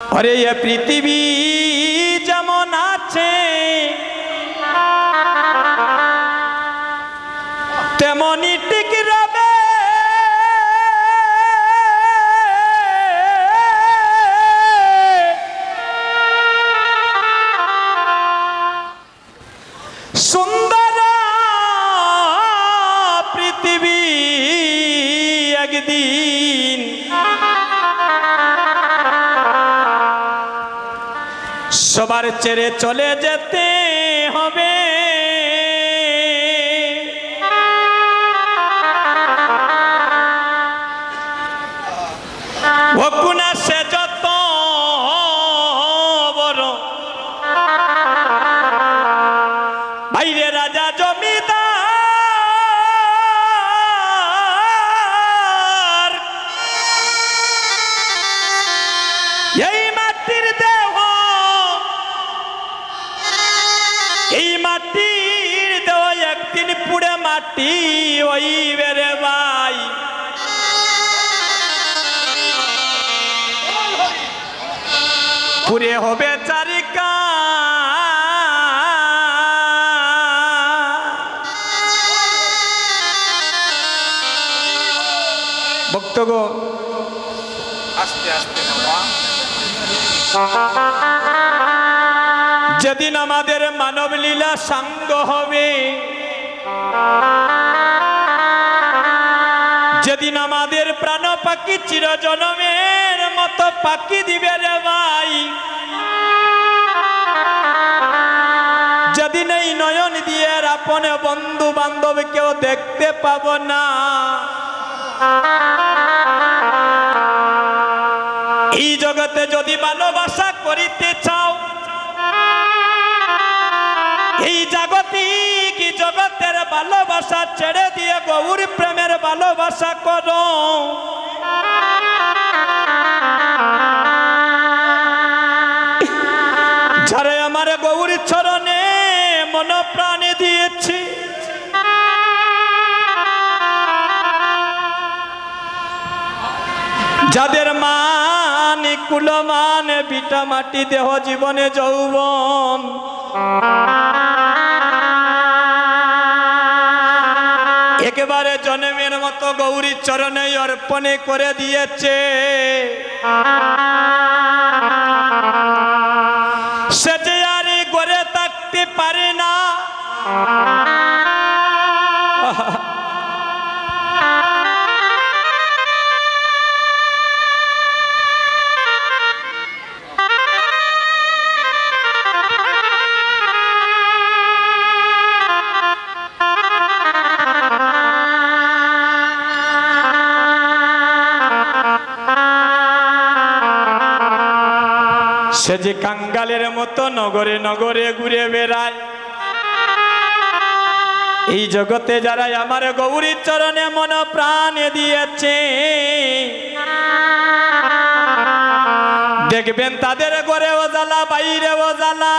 আরে এ পৃথিবী যেমন আছে তেমনই সবার ছেড়ে চলে যেতে মাটি ওই বেড়ে ভাই পুরে হবে চারিকা। ভক্তগো আস্তে আস্তে বাবা যেদিন আমাদের মানব লীলা সাঙ্গ হবে যেদিন আমাদের প্রাণ পাখি চিরজনমের মতো পাখি দিবে রে ভাই। যেদিন এই নয়ন দিয়ে আপন বন্ধু বান্ধব কেউ দেখতে পাব না। এই জগতে যদি ভালোবাসা ভালোবাসা ছেড়ে দিয়ে গৌর প্রেমের ভালোবাসা করো। যারে আমার গৌর চরণে যাদের মান কুলমান বিটা মাটি, দেহ, জীবনে যৌবন। একেবারে জন্মের মতো গৌরী চরণে অর্পণে করে দিয়েছে। সে যে কাঙ্গালের মতো নগরে নগরে ঘুরে বেড়ায়। এই জগতে যারা আমার গৌরী চরণে মন প্রাণ দিয়েছে, দেখবেন তাদের ঘরে ও জ্বালা, বাইরে ও জ্বালা।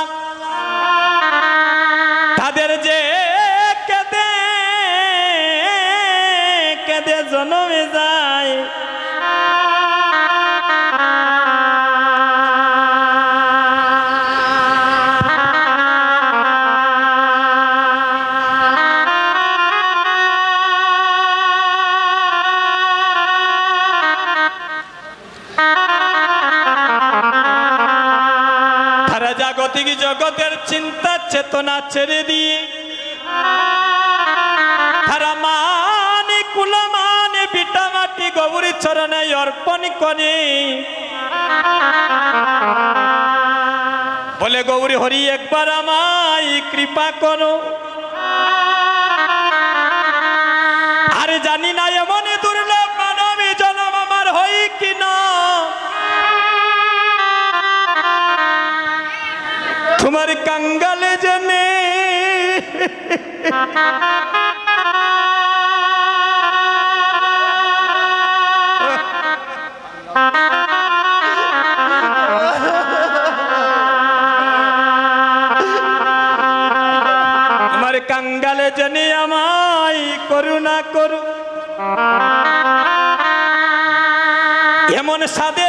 চেতনা ছেড়ে দিয়ে তারা মানে কুলমানে বিটা মাটি, গৌরী চরণে অর্পণ করে। বলে গৌরী হরি, একবার আমায় কৃপা করো। আরে জানি না আমার কাঙ্গালে জনে আমায় করুণা করু। এমন সাদের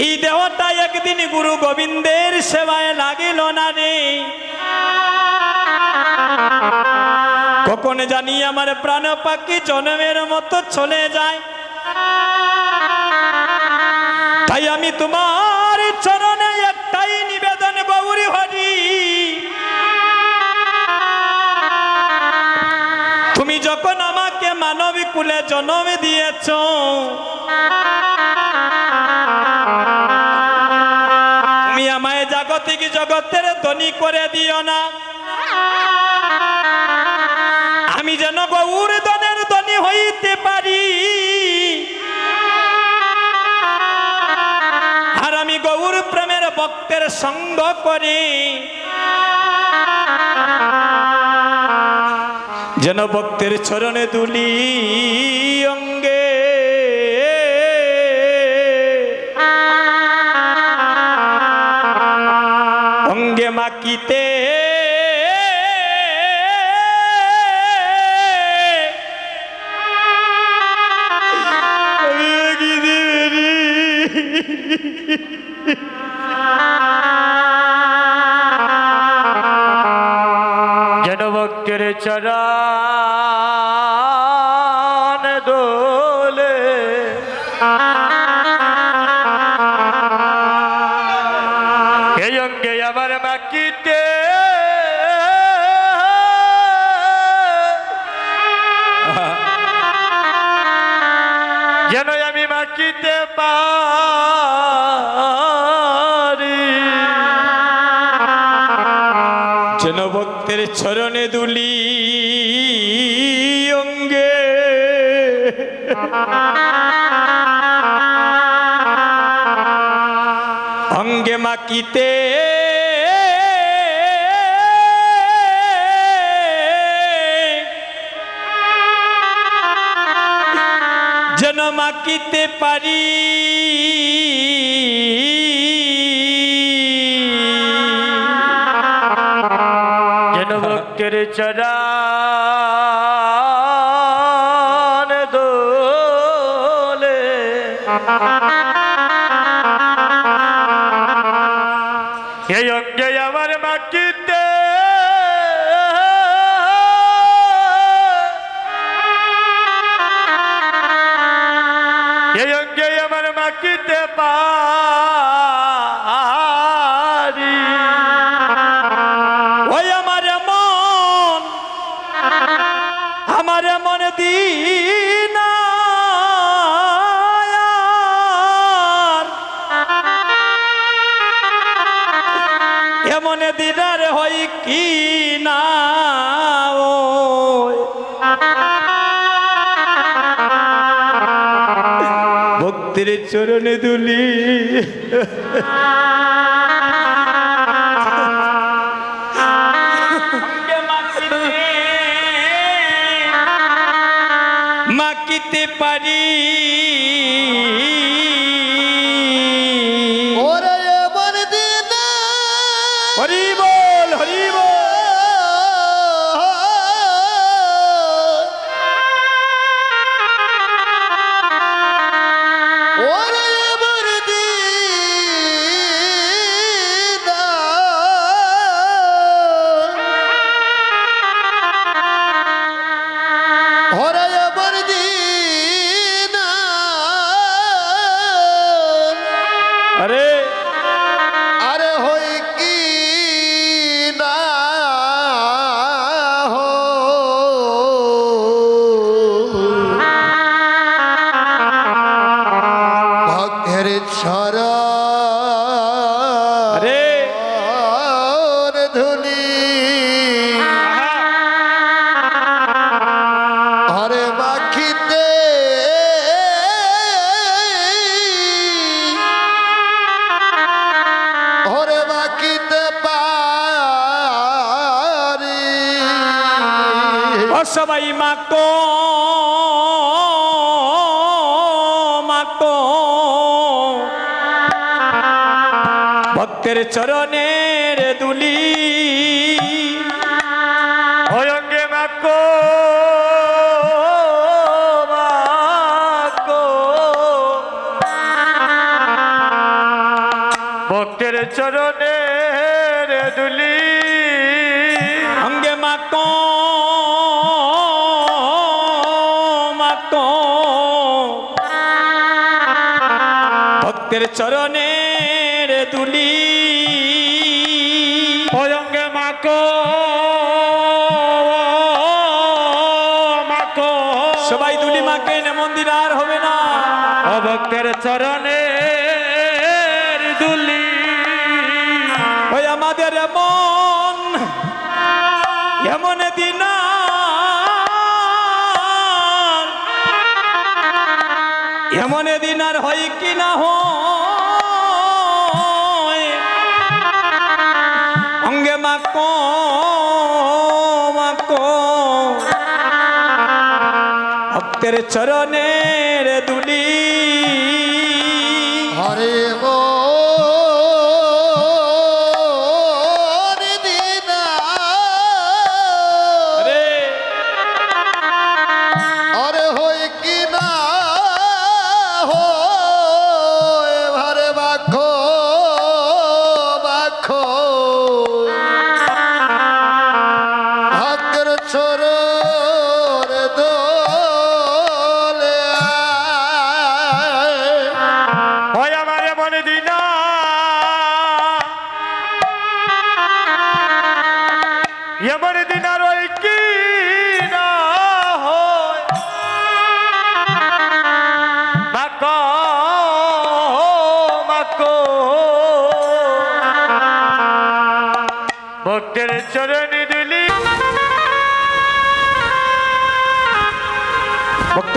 এই দেহটা একদিন গুরু গোবিন্দের সেবায় লাগিল না রে। কখন জানি আমার প্রাণ পাখি জন্মের মতো চলে যায়। তাই আমি তোমার চরণে একটাই নিবেদন গৌরী হরি। তুমি যখন আমাকে মানবী কুলে জন্ম দিয়েছ জগতের ধনী করে দিও না। আমি যেন গৌর দনের ধনী হইতে পারি। আর আমি গৌর প্রেমের ভক্তের সঙ্গ করি। যেন ভক্তের চরণে দুলি অঙ্গে চরণ দোলে। এই আমার বাকিতে। যেন আমি মাকিতে পারি। যেন ভক্তের চরণে দুলি মাকিতে যেন মাকিতে পারি। যেন ভক্তের চরণ দোলে। এই অঙ্গে চরণে দুলি। চরণের দুলি। অঙ্গে মাকো ভক্তের চরণের দুলি। অঙ্গে মাকো ভক্তের চরণের এমন দিন আর হয় কি না হয়? অঙ্গে মাকো মাকো। ভক্তের চরণের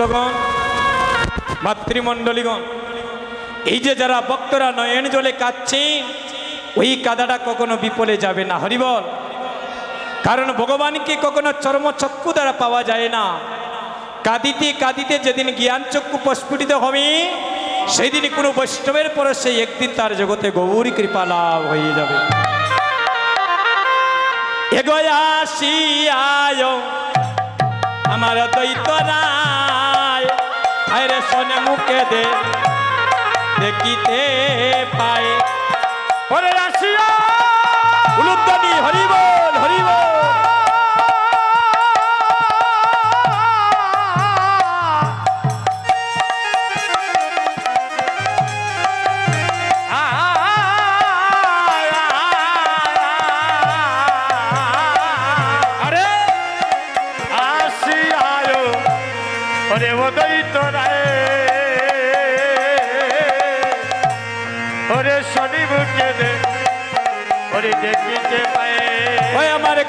ভক্তগণ মাতৃমণ্ডলীগণ, এই যে যারা ভক্তরা নয়ন জলে কাঁদছেন, ওই কাদাটা কখনো বিপলে যাবে না হরিবল কারণ ভগবানকে কখনো চর্মচক্ষু দ্বারা পাওয়া যায় না। কাঁদিতে কাঁদিতে যেদিন জ্ঞান চক্ষু প্রস্ফুটিত হবে সেই দিন কোনো বৈষ্ণবের পরে সেই একদিন তার জগতে গৌরী কৃপা লাভ হয়ে যাবে। এগোয়াশিয়ায় আমার দৈত রায় শোনে মুখে দেখিতে পায়। রাশিয়া!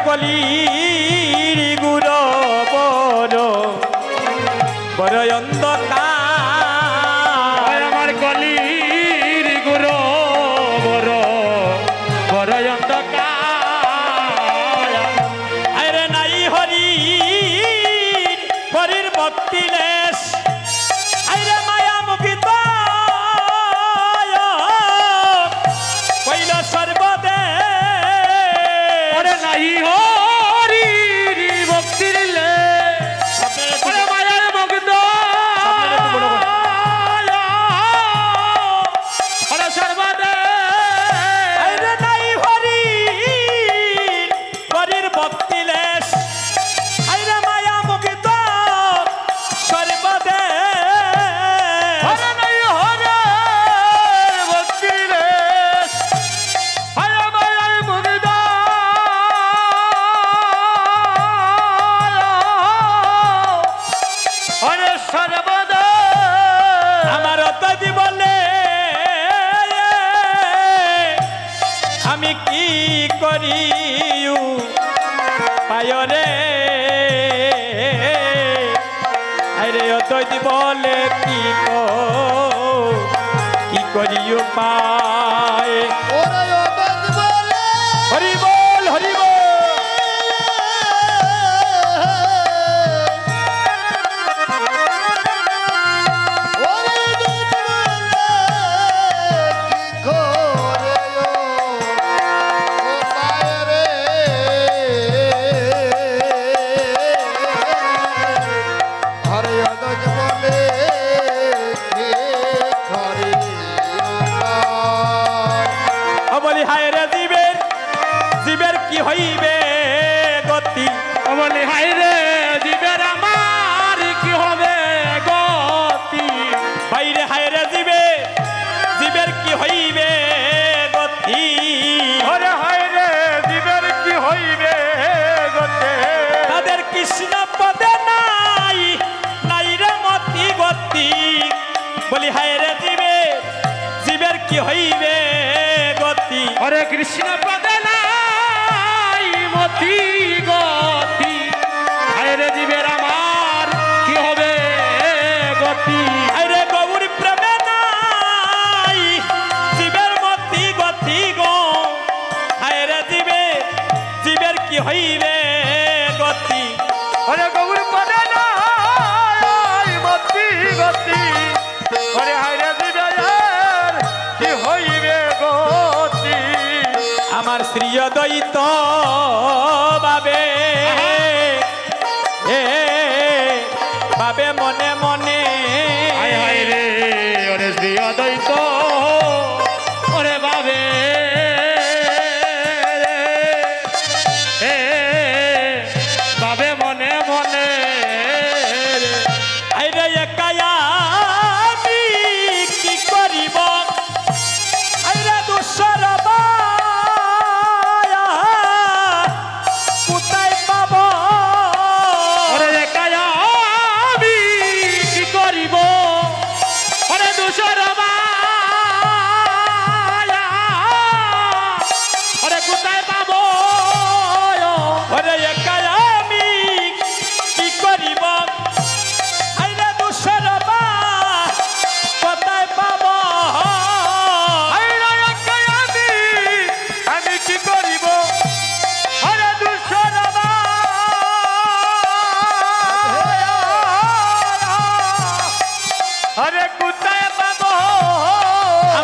কলির গুড় বড়। বড় অন্ধকার। আমার কলির শ্রী অদ্বৈত বাবে হে বাবে মনে মনে রে ওরে শ্রী অদ্বৈত ওরে বাবে বাবে মনে মনে। আইরে একা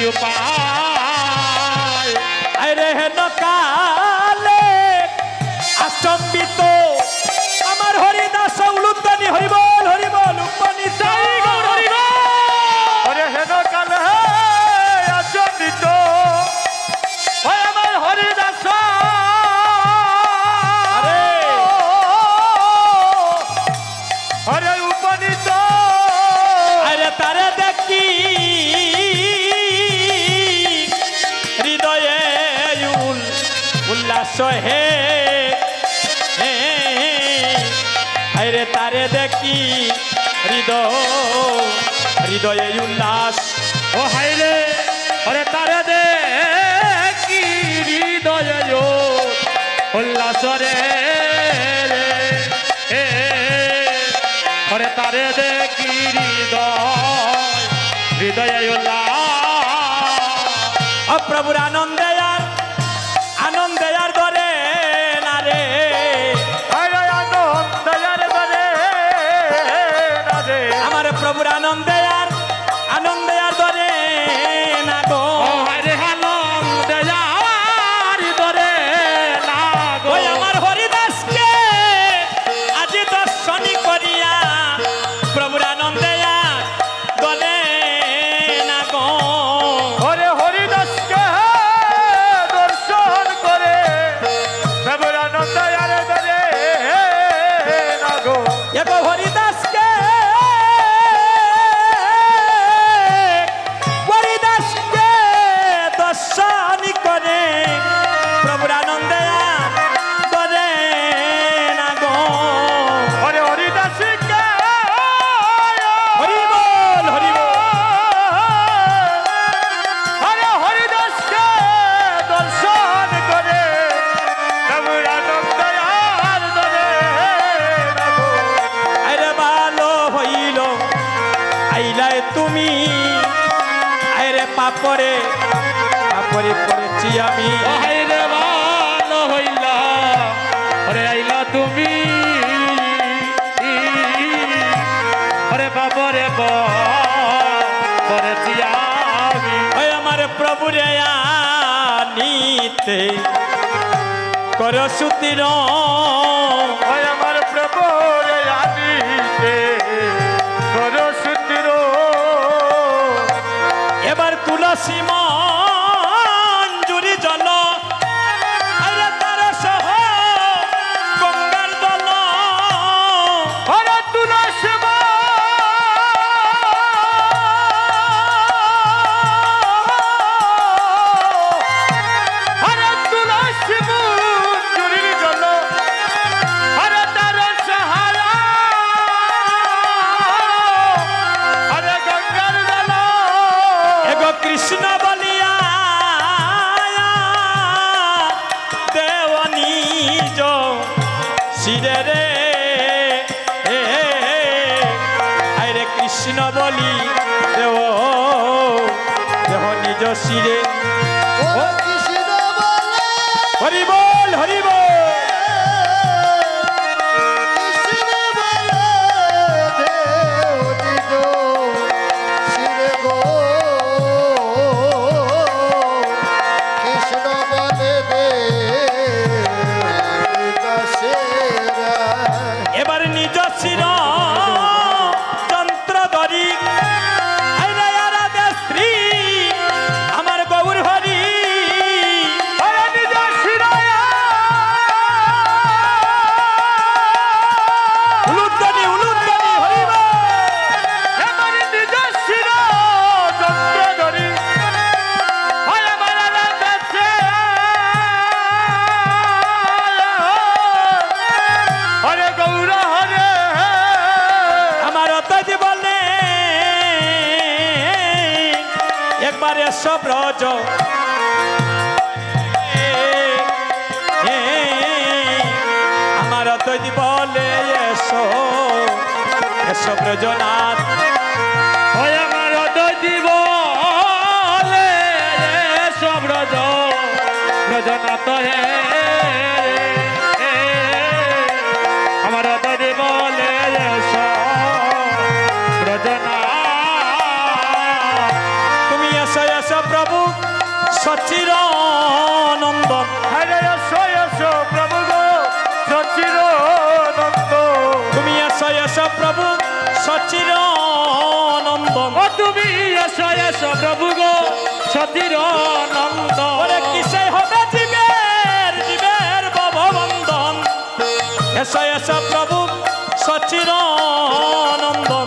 you, Pa. হৃদয়ে উল্লাস। ও হাইরে ওরে তারে দে কি হৃদয়ে উল্লাস রে ওরে তারে দে কি হৃদয় হৃদয়ে উল্লাস। ও প্রভুর আনন্দে আর আনন্দে আর ধরে না রে। আনন্দে আমার প্রভুর আনন্দে বাবুরে কর সুতির আমার প্রভু কর সুতির এবার তুলসী মা পারে সব রজ। আমার তৈরি বলে এসো এসো ব্রজনাথ। আমার তৈরি বলে এসো ব্রজ, ব্রজনাথ হে সচির নন্দন প্রভু সচির তুমি এসো এসো প্রভু সচির নন্দন তুমি এসো এসো প্রভু গো সচির নন্দন কিসে হবে জীবের জীবের বন্ধন এসো এসো প্রভু সচির নন্দন